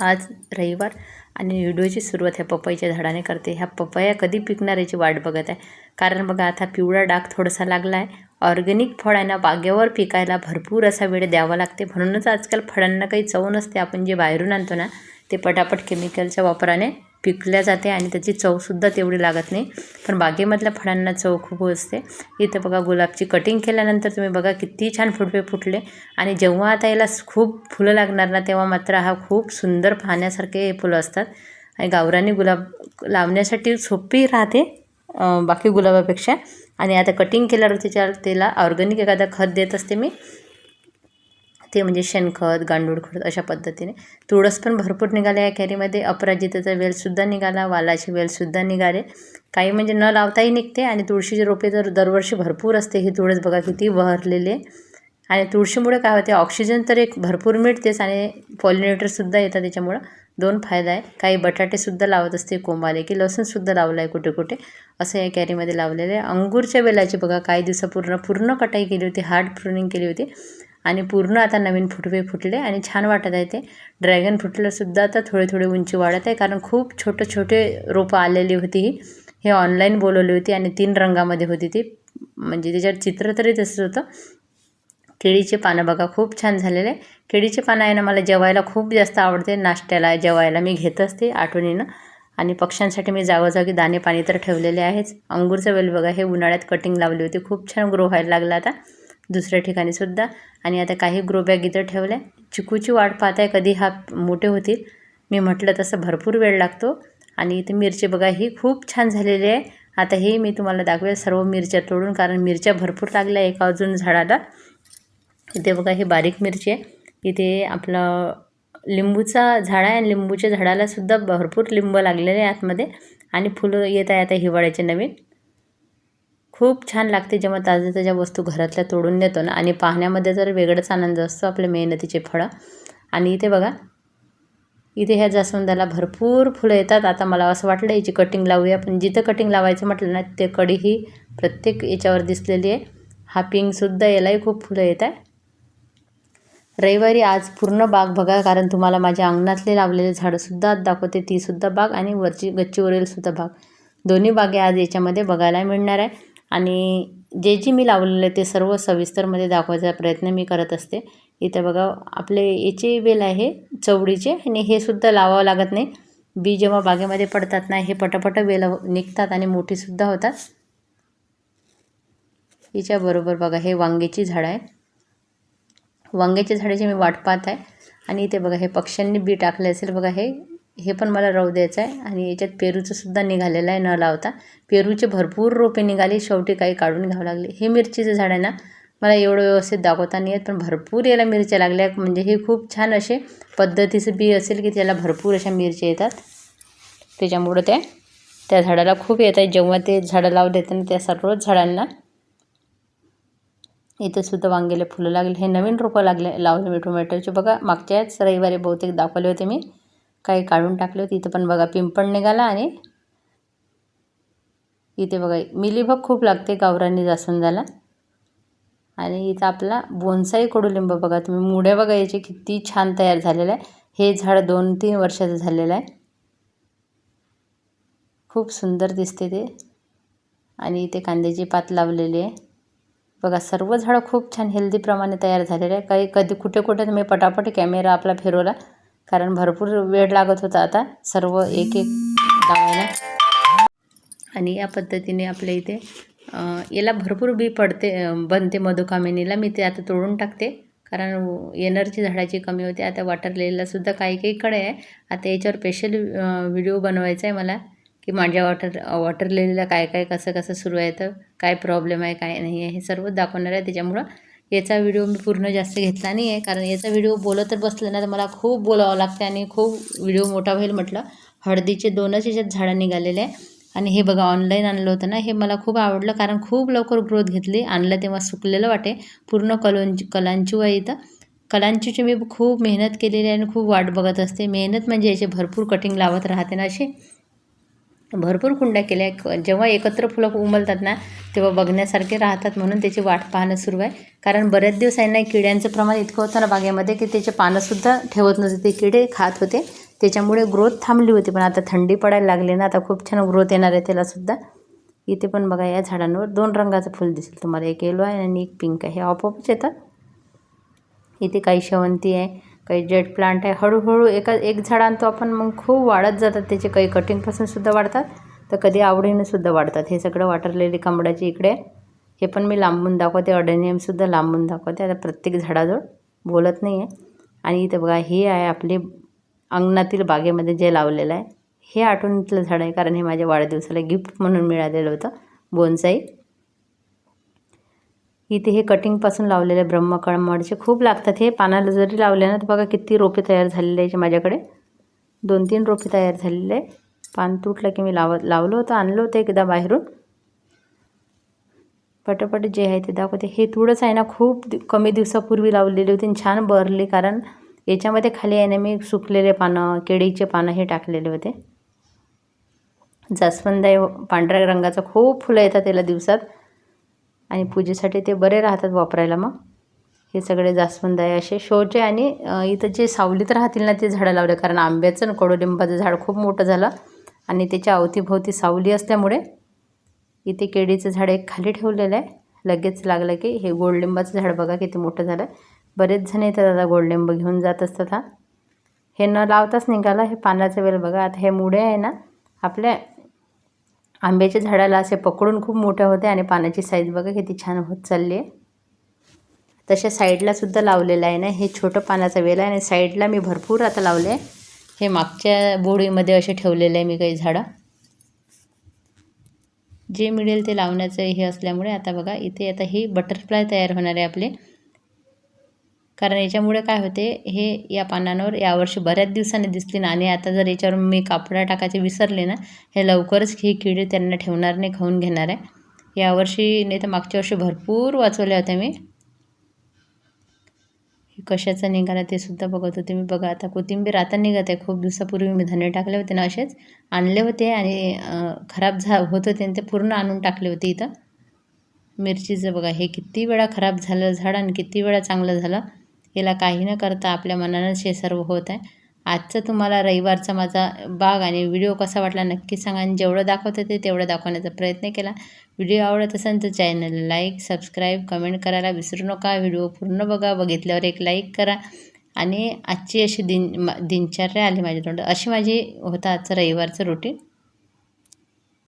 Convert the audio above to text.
आज रविवार आणि व्हिडिओची सुरुवात ह्या पपईच्या झाडाने करते. ह्या पपया कधी पिकणार याची वाट बघत आहे. कारण बघा आता पिवळा डाग थोडासा लागला आहे ऑर्गॅनिक फळांना बागेवर पिकायला भरपूर असा वेळ द्यावा लागते. म्हणूनच आजकाल फळांना काही चव नसते. आपण जे बाहेरून आणतो ना ते पटापट केमिकलच्या वापराने पिकल्या जाते आणि त्याची चवसुद्धा तेवढी लागत नाही. पण बागेमधल्या फळांना चव खूप असते. इथं बघा गुलाबची कटिंग केल्यानंतर तुम्ही बघा किती छान फुटवे फुटले. आणि जेव्हा आता याला खूप फुलं लागणार ना तेव्हा मात्र हा खूप सुंदर पाहण्यासारखे हे फुलं असतात. आणि गावरानी गुलाब लावण्यासाठी सोपी राहते बाकी गुलाबापेक्षा. आणि आता कटिंग केल्यावर त्याच्या त्याला ऑर्गॅनिक एखादा खत देत असते मी. ते म्हणजे शेणखत गांडूळ खत अशा पद्धतीने. तुळस पण भरपूर निघाले या कॅरीमध्ये. अपराजिताचा वेलसुद्धा निघाला वालाची वेलसुद्धा निघाले. काही म्हणजे न लावताही निघते आणि तुळशीचे रोपे तर दरवर्षी भरपूर असते. ही तुळस बघा किती बहरलेली आहे. आणि तुळशीमुळे काय होते ऑक्सिजन तर एक भरपूर मिळतेच आणि पॉलिनेटरसुद्धा येतात त्याच्यामुळं दोन फायदा आहे. काही बटाटेसुद्धा लावत असते कोंबाले की लसूणसुद्धा लावलं आहे कुठे कुठे. असं या कॅरीमध्ये लावलेलं आहे. अंगूरच्या वेलाची बघा काही दिवसापूर्ण पूर्ण कटाई केली होती हार्ड प्रुनिंग केली होती. आणि पूर्ण आता नवीन फुटवे फुटले आणि छान वाटत आहे ते. ड्रॅगन फ्रूटलासुद्धा आता थोडे थोडे उंची वाढत आहे कारण खूप छोटे छोटे रोपं आलेली होती ही. हे ऑनलाईन बोलवली होती आणि तीन रंगामध्ये होती ती. म्हणजे त्याच्यावर चित्र तरी तसंच होतं. केळीचे पानं बघा खूप छान झालेले. आहे केळीचे पानं आहे ना मला जेवायला खूप जास्त आवडते. नाश्त्याला जेवायला मी घेत असते आठवणीनं. आणि पक्ष्यांसाठी मी जागोजागी दाणे पाणी तर ठेवलेले आहेच. अंगूरचं वेल बघा हे उन्हाळ्यात कटिंग लावली होती. खूप छान ग्रो व्हायला लागला आता. दुसऱ्या ठिकाणीसुद्धा आणि आता काही ग्रोबॅग इथं ठेवल्या. चिकूची वाट पाहत आहे कधी हा मोठे होतील. मी म्हटलं तसं भरपूर वेळ लागतो. आणि इथे मिरची बघा ही खूप छान झालेली आहे. आता हे मी तुम्हाला दाखवेल. सर्व मिरच्या तोडून कारण मिरच्या भरपूर लागल्या एका अजून झाडाला. इथे बघा हे बारीक मिरची आहे. इथे आपलं लिंबूचा झाड आहे. आणि लिंबूच्या झाडालासुद्धा भरपूर लिंब लागलेले आहे आतमध्ये. आणि फुलं येत आहे आता हिवाळ्याचे नवीन. खूप छान लागते जेव्हा ताज्या ताज्या वस्तू घरातल्या तोडून देतो ना आणि पाहण्यामध्ये तर वेगळाच आनंद असतो आपल्या मेहनतीचे फळं. आणि इथे बघा इथे ह्या जास्वंदाला भरपूर फुलं येतात. आता मला असं वाटलं याची कटिंग लावूया. पण जिथं कटिंग लावायचं म्हटलं ना ते कडी ही प्रत्येक याच्यावर दिसलेली आहे. हा पिंकसुद्धा यालाही खूप फुलं येत आहे. रविवारी आज पूर्ण बाग बघा कारण तुम्हाला माझ्या अंगणातले लावलेले झाडंसुद्धा आज दाखवते. तीसुद्धा बाग आणि वरची गच्चीवरीलसुद्धा बाग. दोन्ही बागे आज याच्यामध्ये बघायला मिळणार आहे. आणि जे जे मी लावलेलं ते सर्व सविस्तरमध्ये दाखवायचा प्रयत्न मी करत असते. इथं बघा आपले याचे वेल आहे चवडीचे आणि हे सुद्धा लावावं लागत नाही. बी जेव्हा बागेमध्ये पडतात ना हे पटापट वेल निघतात आणि मोठीसुद्धा होतात. हिच्याबरोबर बघा हे वांग्याची झाडं आहे. वांग्याच्या झाडाची मी वाट पाहत आहे. आणि इथे बघा हे पक्ष्यांनी बी टाकले असेल बघा हे हे पण मला राहू द्यायचं आहे. आणि याच्यात पेरूचंसुद्धा निघालेलं आहे न लावता. पेरूचे भरपूर रोपे निघाली. शेवटी काही काढून घ्यावं लागले. हे मिरचीचं झाड आहे ना मला एवढं व्यवस्थित दाखवता नाही येत. पण भरपूर याला मिरच्या लागल्या. म्हणजे हे खूप छान असे पद्धतीचं बी असेल की त्याला भरपूर अशा मिरच्या येतात. त्याच्यामुळं त्या त्या झाडाला खूप येत आहे. जेव्हा ते झाडं लावले तर त्या सर्वच झाडांना इथंसुद्धा वांगेले फुलं लागले. हे नवीन रोपं लागले लावले मी टोमॅटोचे. बघा मागच्याच रविवारी बहुतेक दाखवले होते मी. काही काढून टाकले होते इथं पण बघा पिंपळ निघाला आणि इथे बघा मिलीबग खूप लागते गावरानी जास्वंदाला. आणि इथं आपला बोनसाई कडुलिंब बघा तुम्ही मुड्या बघा याचे किती छान तयार झालेलं आहे. हे झाड दोन तीन वर्षाचं झालेलं आहे. खूप सुंदर दिसते ते. आणि इथे कांद्याची पात लावलेली आहे. बघा सर्व झाडं खूप छान हेल्दीप्रमाणे तयार झालेले आहे. काही कधी कुठे कुठे तुम्ही पटापट कॅमेरा आपला फिरवला कारण भरपूर वेळ लागत होता आता. सर्व एक एक लावायला. आणि या पद्धतीने आपल्या इथे याला भरपूर बी पडते बनते मधुकामिनीला. मी ते आता तोडून टाकते. कारण एनर्जी झाडाची कमी होते. आता वॉटर काही काही कडे आहे. आता याच्यावर स्पेशल व्हिडिओ बनवायचा आहे मला. की माझ्या वॉटर वॉटरलेलीला काय काय कसं कसं सुरू आहे तर काय प्रॉब्लेम आहे काय नाही आहे हे सर्व दाखवणार आहे. त्याच्यामुळं याचा व्हिडिओ मी पूर्ण जास्त घेतला नाही आहे कारण याचा व्हिडिओ बोलतच बसलं ना तर मला खूप बोलावं लागते आणि खूप व्हिडिओ मोठा होईल म्हटलं. हळदीचे दोनच याच्यात झाडं निघालेले आहे. आणि हे बघा ऑनलाईन आणलं होतं ना हे मला खूप आवडलं. कारण खूप लवकर ग्रोथ घेतली. आणलं तेव्हा सुकलेलं वाटे. पूर्ण कलोंची कलांचू आहे इथं. कलांचीची मी खूप मेहनत केलेली आहे आणि खूप वाट बघत असते. मेहनत म्हणजे याचे भरपूर कटिंग लावत राहते ना असे भरपूर कुंड्या केल्या. जेव्हा एकत्र फुलं उमलतात ना तेव्हा बघण्यासारखे राहतात म्हणून त्याची वाट पाहणं सुरू आहे. कारण बरेच दिवस आहे ना किड्यांचं प्रमाण इतकं होतं ना बागेमध्ये की त्याचे पानंसुद्धा ठेवत नव्हते. ते किडे खात होते. त्याच्यामुळे ग्रोथ थांबली होती. पण आता थंडी पडायला लागली ना आता खूप छान ग्रोथ येणार आहे त्यालासुद्धा इथे पण बघा या झाडांवर दोन रंगाचं फुल दिसेल. तुम्हाला एक येलो आहे आणि एक पिंक आहे. हे आपोआपच येतात इथे काही शेवंती आहे. काही जेट प्लांट आहे. हळूहळू एका एक झाड आणतो आपण मग खूप वाढत जातात. त्याचे काही कटिंगपासून सुद्धा वाढतात. तर कधी आवडीने सुद्धा वाढतात. हे सगळं वाटरलेली कमळाची इकडे. हे पण मी लांबून दाखवते. ऑडेनियमसुद्धा लांबून दाखवते. आता प्रत्येक झाडाजवळ बोलत नाही आहे आणि इथं बघा हे आहे आपले अंगणातील बागेमध्ये जे लावलेलं आहे. हे आठवणीतलं झाड आहे. कारण हे माझ्या वाढदिवसाला गिफ्ट म्हणून मिळालेलं होतं. बोनसाई. इथे हे कटिंगपासून लावलेले ब्रह्मकळमडचे खूप लागतात. हे पानाला जरी लावले ना तर बघा किती रोपे तयार झालेले आहे माझ्याकडे. दोन तीन रोपे तयार झालेले आहे पान तुटलं की मी लावत लावलं होतं आणलं होतं एकदा बाहेरून. पटापट जे आहे ते दाखवते. हे थोडंच आहे ना खूप कमी दिवसापूर्वी लावलेली होती आणि छान बरली कारण याच्यामध्ये खाली आहे ना मी सुकलेले पानं केळीचे पानं हे टाकलेले होते. जास्वंद आहे पांढऱ्या रंगाचं खूप फुलं येतात त्याला दिवसात. आणि पूजेसाठी ते बरे राहतात वापरायला मग. हे सगळे जास्वंद आहे असे. शोचे आणि इथं जे सावलीत राहतील ना ते झाडं लावले. कारण आंब्याचं आणि कडुलिंबाचं झाड खूप मोठं झालं. आणि त्याच्या अवतीभोवती सावली असल्यामुळे इथे केळीचं झाड एक खाली ठेवलेलं आहे. लगेच लागलं की हे गोडलिंबाचं झाड बघा किती मोठं झालं. बरेच जण येतात आता गोडलिंब घेऊन जात असतात हा. हे न लावताच निघालं. हे पानाचं वेल बघा. आता हे मुळे आहे ना आपल्या आंब्याच्या झाडाला असे पकडून खूप मोठ्या होते आणि पानाची साईज बघा किती छान होत चालली आहे. तशा साईडला सुद्धा लावलेलं आहे ना. हे छोटं पानाचा वेल आहे आणि साईडला मी भरपूर आता लावले आहे. हे मागच्या बोडीमध्ये असे ठेवलेले आहे मी काही झाडं. जे मिळेल ते लावण्याचं हे असल्यामुळे आता बघा इथे आता ही बटरफ्लाय तयार होणार आहे आपले. कारण याच्यामुळे काय होते हे या पानांवर यावर्षी बऱ्याच दिवसांनी दिसली ना. आणि आता जर याच्यावर मी कापडा टाकायचे विसरले ना हे लवकरच ही किडे त्यांना ठेवणार नाही खाऊन घेणार आहे. यावर्षी नाही तर मागच्या वर्षी भरपूर वाचवल्या होत्या मी. हे कशाचा निघाला ते सुद्धा बघत होते मी. बघा आता कोथिंबीर आता निघत आहे. खूप दिवसापूर्वी मी धने टाकले होते ना असेच. आणले होते आणि खराब झा होत होते आणि ते पूर्ण आणून टाकले होते इथं. मिरचीचं बघा हे किती वेळा खराब झालं झाड आणि किती वेळा चांगलं झालं. याला काही न करता आपल्या मनानंच हे सर्व होत आहे. आजचं तुम्हाला रविवारचा माझा बाग आणि व्हिडिओ कसा वाटला नक्की सांगा आणि जेवढं दाखवतं ते तेवढं दाखवण्याचा प्रयत्न केला. व्हिडिओ आवडत असेल तर चॅनल लाईक सबस्क्राईब कमेंट करायला विसरू नका. व्हिडिओ पूर्ण बघा बघितल्यावर एक लाईक करा. आणि आजची अशी दिन दिनचर्या आली माझ्या तोंड अशी माझी होता आजचं रविवारचं रुटीन